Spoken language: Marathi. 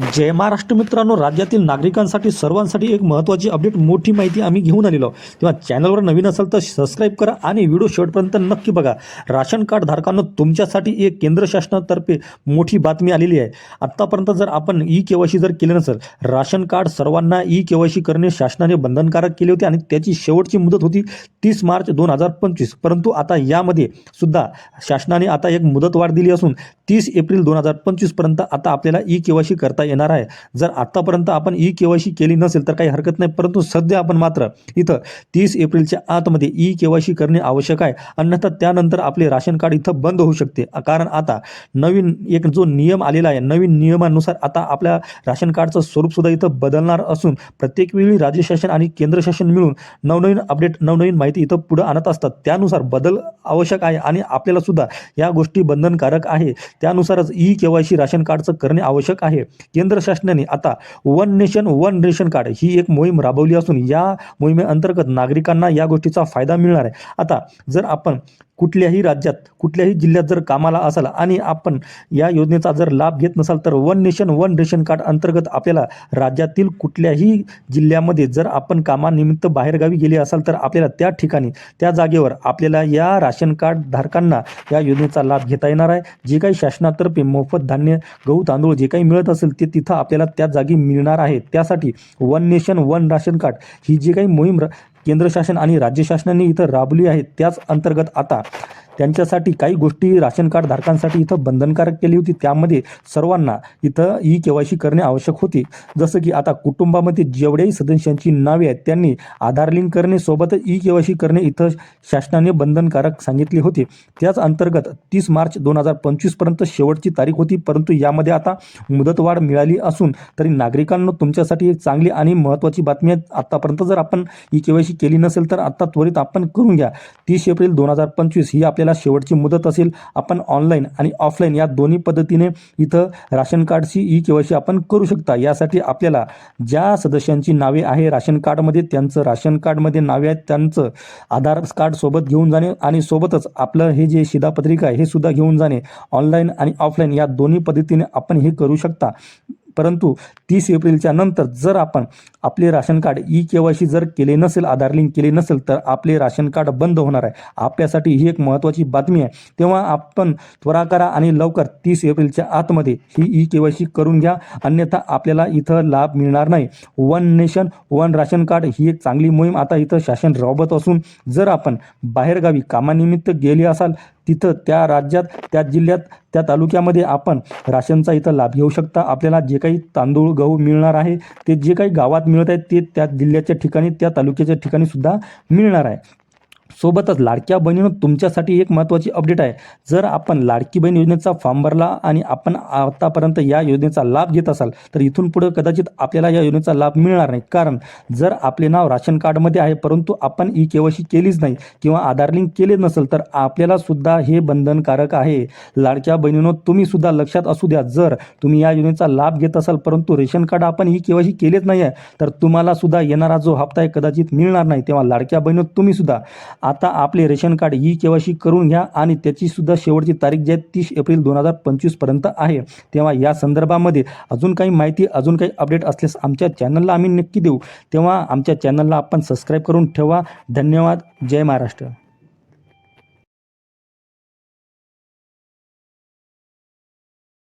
जय महाराष्ट्र मित्रांनो राज्यातील नागरिकांसाठी सर्वांसाठी एक महत्त्वाची अपडेट मोठी माहिती आम्ही घेऊन आलेलो तेव्हा चॅनलवर नवीन असेल तर सबस्क्राईब करा आणि व्हिडिओ शेवटपर्यंत नक्की बघा. राशन कार्ड धारकांना तुमच्यासाठी एक केंद्र शासनातर्फे मोठी बातमी आलेली आहे. आत्तापर्यंत जर आपण ई के वाय सी जर केले नसेल राशन कार्ड सर्वांना ई के वाय सी करणे शासनाने बंधनकारक केले होते आणि त्याची शेवटची मुदत होती तीस मार्च दोन हजार पंचवीस. परंतु आता यामध्ये सुद्धा शासनाने आता एक मुदतवाढ दिली असून तीस एप्रिल दोन हजार पंचवीसपर्यंत आता आपल्याला ई के वाय सी करता येणार आहे. जर आत्तापर्यंत आपण ई के वाय सी केली नसेल तर काही हरकत नाही. परंतु सध्या आपण मात्र इथं तीस एप्रिलच्या आतमध्ये ई के वाय सी करणे आवश्यक आहे. अन्यथा त्यानंतर आपले राशन कार्ड इथं बंद होऊ शकते. कारण आता नवीन एक जो नियम आलेला आहे नवीन नियमानुसार आता आपल्या राशन कार्डचं स्वरूपसुद्धा इथं बदलणार असून प्रत्येक वेळी राज्य शासन आणि केंद्र शासन मिळून नवनवीन अपडेट नवनवीन माहिती इथं पुढं आणत असतात. त्यानुसार बदल आवश्यक आहे आणि आपल्याला सुद्धा या गोष्टी बंधनकारक आहे. त्यानुसारच E K Y C ration कार्डचं करणे आवश्यक आहे. केंद्र शासनाने आता one nation one ration card ही एक मोहीम राबवली असून या मोहिमेअंतर्गत नागरिकांना या गोष्टीचा फायदा मिळणार आहे. आता जर आपण कुठल्याही राज्यात कुठल्याही जिल्ह्यात जर कामाला असाल आणि आपण या योजनेचा जर लाभ घेत नसाल तर one nation one ration card अंतर्गत आपल्याला राज्यातील कुठल्याही जिल्ह्यामध्ये जर आपण कामानिमित्त बाहेरगावी गेले असाल तर आपल्याला त्या ठिकाणी त्या जागेवर आपल्याला या राशन कार्ड धारकांना या योजनेचा लाभ घेता येणार आहे. जे काही शासनातर्फे मोफत धान्य गहू तांदूळ जे काही मिळत असेल ते तिथं आपल्याला त्या जागी मिळणार आहे. त्यासाठी one nation one ration card ही जी काही मोहीम केंद्र शासन आणि राज्य शासनाने इथं राबवली आहे त्याच अंतर्गत आता त्यांच्यासाठी काही गोष्टी राशन कार्ड धारकांसाठी इथं बंधनकारक केली होती. त्यामध्ये सर्वांना इथं ई के वाय सी करणे आवश्यक होते. जसं की आता कुटुंबामध्ये जेवढ्याही सदस्यांची नावे आहेत त्यांनी आधार लिंक करणे सोबतच ई के वाय सी करणे इथं शासनाने बंधनकारक सांगितले होते. त्याच अंतर्गत तीस मार्च दोन हजार पंचवीसपर्यंत शेवटची तारीख होती. परंतु यामध्ये आता मुदतवाढ मिळाली असून तरी नागरिकांना तुमच्यासाठी एक चांगली आणि महत्त्वाची बातमी आहे. आत्तापर्यंत जर आपण ई के वाय सी केली नसेल तर आत्ता त्वरित आपण करून घ्या. तीस एप्रिल दोन हजार पंचवीस ही आपल्याला शेवटची मुदत असेल आपण ऑनलाईन आणि ऑफलाईन या दोन्ही पद्धतीने इथं राशन कार्डची ई के आपण करू शकता. यासाठी आपल्याला ज्या सदस्यांची नावे आहे राशन कार्डमध्ये त्यांचं राशन कार्डमध्ये नावे आहेत त्यांचं आधार कार्ड सोबत घेऊन जाणे आणि सोबतच आपलं हे जे शिधापत्रिका आहे हे सुद्धा घेऊन जाणे. ऑनलाईन आणि ऑफलाईन या दोन्ही पद्धतीने आपण हे करू शकता. परंतु तीस एप्रिलच्या नंतर जर आपण आपले ration card E K Y C जर केले नसेल आधार लिंक केले नसेल तर आपले राशन कार्ड बंद होणार आहे. आपल्यासाठी ही एक महत्त्वाची बातमी आहे. तेव्हा आपण त्वरा करा आणि लवकर तीस एप्रिलच्या आतमध्ये ही ई के वाय सी करून घ्या. अन्यथा आपल्याला इथं लाभ मिळणार नाही. One nation one ration card ही एक चांगली मोहीम. आता इथं शासन राबवत असून जर आपण बाहेरगावी कामानिमित्त गेले असाल तिथं त्या राज्यात त्या जिल्ह्यात त्या तालुक्यामध्ये आपण राशनचा इथं लाभ घेऊ शकता. आपल्याला जे काही तांदूळ गहू मिळणार आहे ते जे काही गावात मिळत आहे ते त्या जिल्ह्याच्या ठिकाणी त्या तालुक्याच्या ठिकाणी सुद्धा मिळणार आहे. सोबतच लाडक्या बहिणीनं तुमच्यासाठी एक महत्त्वाची अपडेट आहे. जर आपण लाडकी बहीण योजनेचा फॉर्म भरला आणि आपण आतापर्यंत या योजनेचा लाभ घेत असाल तर इथून पुढे कदाचित आपल्याला या योजनेचा लाभ मिळणार नाही. कारण जर आपले नाव राशन कार्डमध्ये आहे परंतु आपण ई केवायसी केलीच नाही किंवा आधार लिंक केले नसेल तर आपल्याला सुद्धा हे बंधनकारक आहे. लाडक्या बहिणीनं तुम्ही सुद्धा लक्षात असू द्या. जर तुम्ही या योजनेचा लाभ घेत असाल परंतु रेशन कार्ड आपण ही केवायसी केलेच नाही आहे तर तुम्हाला सुद्धा येणारा जो हप्ता आहे कदाचित मिळणार नाही. तेव्हा लाडक्या बहिणी तुम्ही सुद्धा आता आपले रेशन कार्ड ई केवायसी करून घ्या आणि त्याची सुद्धा शेवटची तारीख जी आहे तीस एप्रिल दोन हजार पंचवीसपर्यंत आहे. तेव्हा या संदर्भामध्ये अजून काही माहिती अजून काही अपडेट असल्यास आमच्या चॅनलला आम्ही नक्की देऊ. तेव्हा आमच्या चॅनलला आपण सबस्क्राईब करून ठेवा. धन्यवाद. जय महाराष्ट्र.